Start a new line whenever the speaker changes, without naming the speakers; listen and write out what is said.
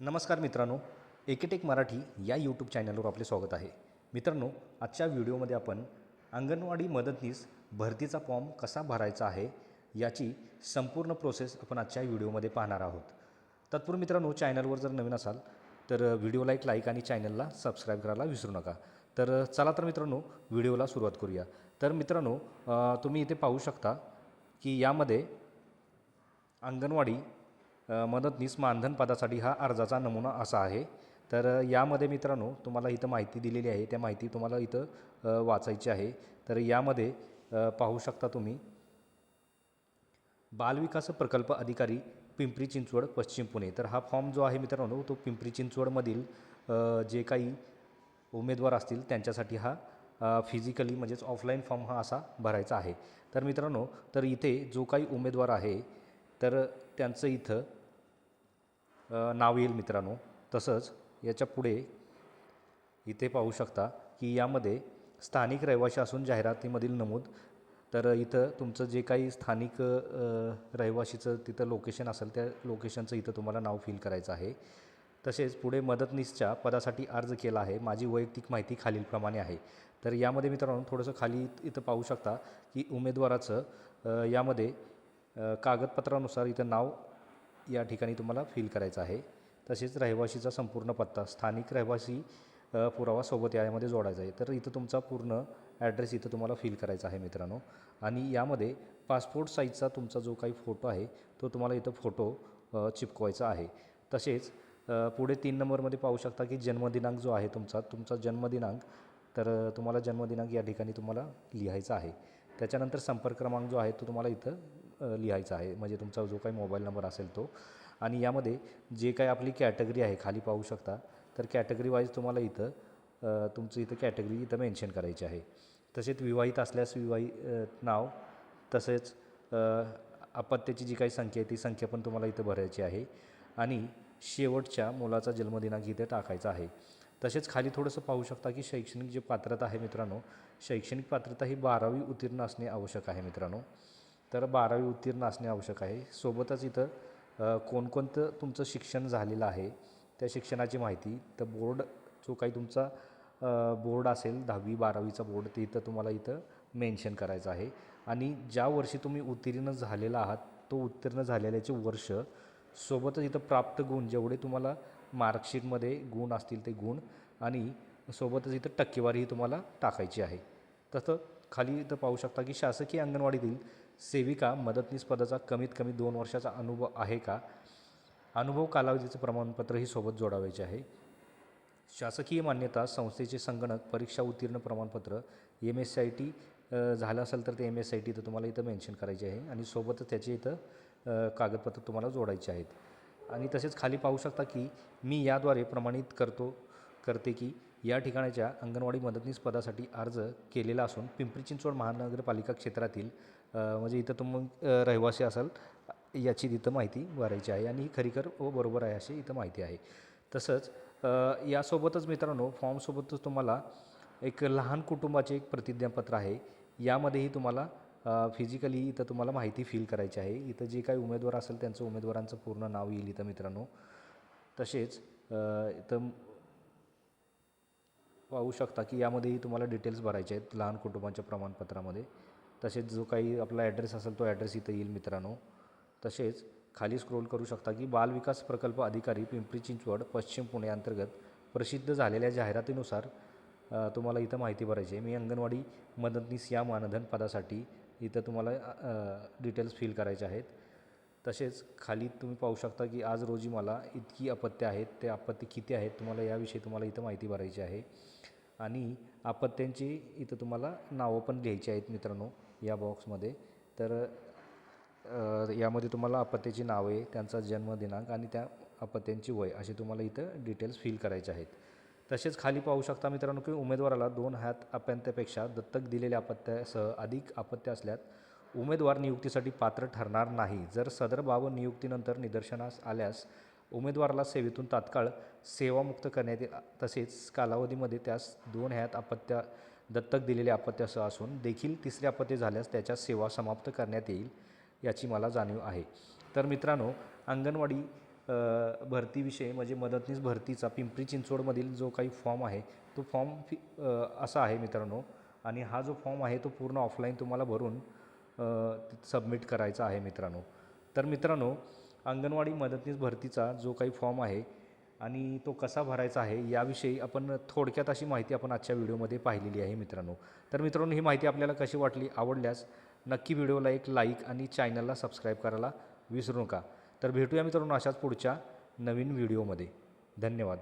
नमस्कार मित्रांनो एकेटेक मराठी या यूट्यूब चॅनलवर आपले स्वागत आहे. मित्रांनो आजच्या व्हिडिओमध्ये आपण अंगणवाडी मदतनीस भरतीचा फॉर्म कसा भरायचा आहे याची संपूर्ण प्रोसेस आपण आजच्या व्हिडिओमध्ये पाहणार आहोत. तत्पूर्वी मित्रांनो चॅनलवर जर नवीन असाल तर व्हिडिओला एक लाईक आणि चॅनलला सबस्क्राईब करायला विसरू नका. तर चला तर मित्रांनो व्हिडिओला सुरुवात करूया. तर मित्रांनो तुम्ही इथे पाहू शकता की यामध्ये अंगणवाडी मदतनीस मानधन पदासाठी हा अर्जाचा नमुना असा आहे. तर यामध्ये मित्रांनो तुम्हाला इथं माहिती दिलेली आहे. त्या माहिती तुम्हाला इथं वाचायची आहे. तर यामध्ये पाहू शकता तुम्ही बालविकास प्रकल्प अधिकारी पिंपरी चिंचवड पश्चिम पुणे. तर हा फॉर्म जो आहे मित्रांनो तो पिंपरी चिंचवडमधील जे काही उमेदवार असतील त्यांच्यासाठी हा फिजिकली म्हणजेच ऑफलाईन फॉर्म हा असा भरायचा आहे. तर मित्रांनो तर इथे जो काही उमेदवार आहे तर त्यांचं इथं नाव येईल मित्रांनो. तसंच याच्यापुढे इथे पाहू शकता की यामध्ये स्थानिक रहिवाशी असून जाहिरातीमधील नमूद. तर इथं तुमचं जे काही स्थानिक रहिवाशीचं तिथं लोकेशन असेल त्या लोकेशनचं इथं तुम्हाला नाव फिल करायचं आहे. तसेच पुढे मदतनीसच्या पदासाठी अर्ज केला आहे. माझी वैयक्तिक माहिती खालीलप्रमाणे आहे. तर यामध्ये मित्रांनो थोडंसं खाली इथं पाहू शकता की उमेदवाराचं यामध्ये कागदपत्रानुसार इथं नाव या ठिकाणी तुम्हाला फिल करायचं आहे. तसेच रहिवाशीचा संपूर्ण पत्ता स्थानिक रहिवासी पुरावा सोबत यामध्ये जोडायचा आहे. तर इथं तुमचा पूर्ण ॲड्रेस इथं तुम्हाला फिल करायचा आहे मित्रांनो. आणि यामध्ये पासपोर्ट साईजचा तुमचा जो काही फोटो आहे तो तुम्हाला इथं फोटो चिपकवायचा आहे. तसेच पुढे तीन नंबरमध्ये पाहू शकता की जन्मदिनांक जो आहे तुमचा तुमचा जन्मदिनांक तर तुम्हाला जन्मदिनांक या ठिकाणी तुम्हाला लिहायचा आहे. त्याच्यानंतर संपर्क क्रमांक जो आहे तो तुम्हाला इथं लिहायचा आहे. म्हणजे तुमचा जो काही मोबाईल नंबर असेल तो. आणि यामध्ये जे काही आपली कॅटेगरी आहे खाली पाहू शकता. तर कॅटेगरी वाईज तुम्हाला इथं तुमचं इथं कॅटेगरी इथं मेन्शन करायची आहे. तसेच विवाहित असल्यास विवाही नाव. तसेच अपत्याची जी काही संख्या आहे ती संख्या पण तुम्हाला इथं भरायची आहे. आणि शेवटच्या मुलाचा जन्मदिनांक इथे टाकायचा आहे. तसेच खाली थोडंसं पाहू शकता की शैक्षणिक जे पात्रता आहे मित्रांनो शैक्षणिक पात्रता ही बारावी उत्तीर्ण असणे आवश्यक आहे मित्रांनो. तर बारावी उत्तीर्ण असणे आवश्यक आहे. सोबतच इथं कोणकोणतं तुमचं शिक्षण झालेलं आहे त्या शिक्षणाची माहिती तर बोर्ड जो काही तुमचा बोर्ड असेल दहावी बारावीचा बोर्ड ते इथं तुम्हाला इथं मेन्शन करायचं आहे. आणि ज्या वर्षी तुम्ही उत्तीर्ण झालेला आहात तो उत्तीर्ण झालेल्याचे वर्ष सोबतच इथं प्राप्त गुण जेवढे तुम्हाला मार्कशीटमध्ये गुण असतील ते गुण आणि सोबतच इथं टक्केवारीही तुम्हाला टाकायची आहे. तसं खाली इथं पाहू शकता की शासकीय अंगणवाडीतील सेविका मदतनीस पदाचा कमीत कमी दोन वर्षाचा अनुभव आहे का? अनुभव कालावधीचं प्रमाणपत्रही सोबत जोडावायचे आहे. शासकीय मान्यता संस्थेचे संगणक परीक्षा उत्तीर्ण प्रमाणपत्र M S C I T झालं असेल तर ते एम एस आय टी तर तुम्हाला इथं मेन्शन करायचे आहे आणि सोबतच त्याचे इथं कागदपत्र तुम्हाला जोडायचे आहेत. आणि तसेच खाली पाहू शकता की मी याद्वारे प्रमाणित करतो करते की या ठिकाणाच्या अंगणवाडी मदतनीस पदासाठी अर्ज केलेला असून पिंपरी चिंचवड महानगरपालिका क्षेत्रातील म्हणजे इथं तुम रहिवासी असाल याची तिथं माहिती भरायची आहे आणि ही खरीखर व बरोबर आहे अशी इथं माहिती आहे. तसंच यासोबतच मित्रांनो फॉर्मसोबतच तुम्हाला एक लहान कुटुंबाचे एक प्रतिज्ञापत्र आहे. यामध्येही तुम्हाला फिजिकली इथं तुम्हाला माहिती फिल करायची आहे. इथं जे काही उमेदवार असेल त्यांचं उमेदवारांचं पूर्ण नाव येईल इथं मित्रांनो. तसेच इथं पाहू शकता की यामध्येही तुम्हाला डिटेल्स भरायचे आहेत लहान कुटुंबाच्या प्रमाणपत्रामध्ये. तसेच जो काही आपला ॲड्रेस असेल तो ॲड्रेस इथं येईल मित्रांनो. तसेच खाली स्क्रोल करू शकता की बालविकास प्रकल्प अधिकारी पिंपरी चिंचवड पश्चिम पुणे अंतर्गत प्रसिद्ध झालेल्या जाहिरातीनुसार तुम्हाला इथं माहिती भरायची आहे. मी अंगणवाडी मदतनीस या मानधन पदासाठी इथं तुम्हाला डिटेल्स फिल करायचे आहेत. तसेच खाली तुम्ही पाहू शकता की आज रोजी मला इतकी अपत्य आहेत ते अपत्य किती आहेत तुम्हाला याविषयी तुम्हाला इथं माहिती भरायची आहे. आणि अपत्यांची इथं तुम्हाला नावं पण लिहायची आहेत मित्रांनो. या बॉक्समध्ये. तर यामध्ये तुम्हाला अपत्याची नावे त्यांचा जन्मदिनांक आणि त्या अपत्यांची वय असे तुम्हाला इथं डिटेल्स फिल करायचे आहेत. तसेच खाली पाहू शकता मित्रांनो की उमेदवाराला दोन हात अपत्यापेक्षा दत्तक दिलेल्या अपत्यासह अधिक अपत्य असल्यास उमेदवार नियुक्तीसाठी पात्र ठरणार नाही. जर सदर बाब नियुक्तीनंतर निदर्शनास आल्यास उमेदवाराला सेवेतून तात्काळ सेवामुक्त करण्यात येईल. तसेच कालावधीमध्ये त्यास दोन ह्यात अपत्या दत्तक दिलेले अपत्यासह असून देखील तिसरे अपत्य झाल्यास त्याच्या सेवा समाप्त करण्यात येईल याची मला जाणीव आहे. तर मित्रांनो अंगणवाडी भरतीविषयी म्हणजे मदतनीस भरतीचा पिंपरी चिंचवडमधील जो काही फॉर्म आहे तो फॉर्म फी असा आहे मित्रांनो. आणि हा जो फॉर्म आहे तो पूर्ण ऑफलाईन तुम्हाला भरून सबमिट करायचा आहे मित्रांनो. तर मित्रांनो अंगणवाडी मदतनीस भरतीचा जो काही फॉर्म आहे आणि तो कसा भरायचा आहे याविषयी आपण थोडक्यात अशी माहिती आपण आजच्या व्हिडिओमध्ये पाहिलेली आहे मित्रांनो. तर मित्रांनो ही माहिती आपल्याला कशी वाटली आवडल्यास नक्की व्हिडिओला एक लाईक आणि चॅनलला सबस्क्राईब करायला विसरू नका. तर भेटूया मित्रांनो अशाच पुढच्या नवीन व्हिडिओमध्ये. धन्यवाद.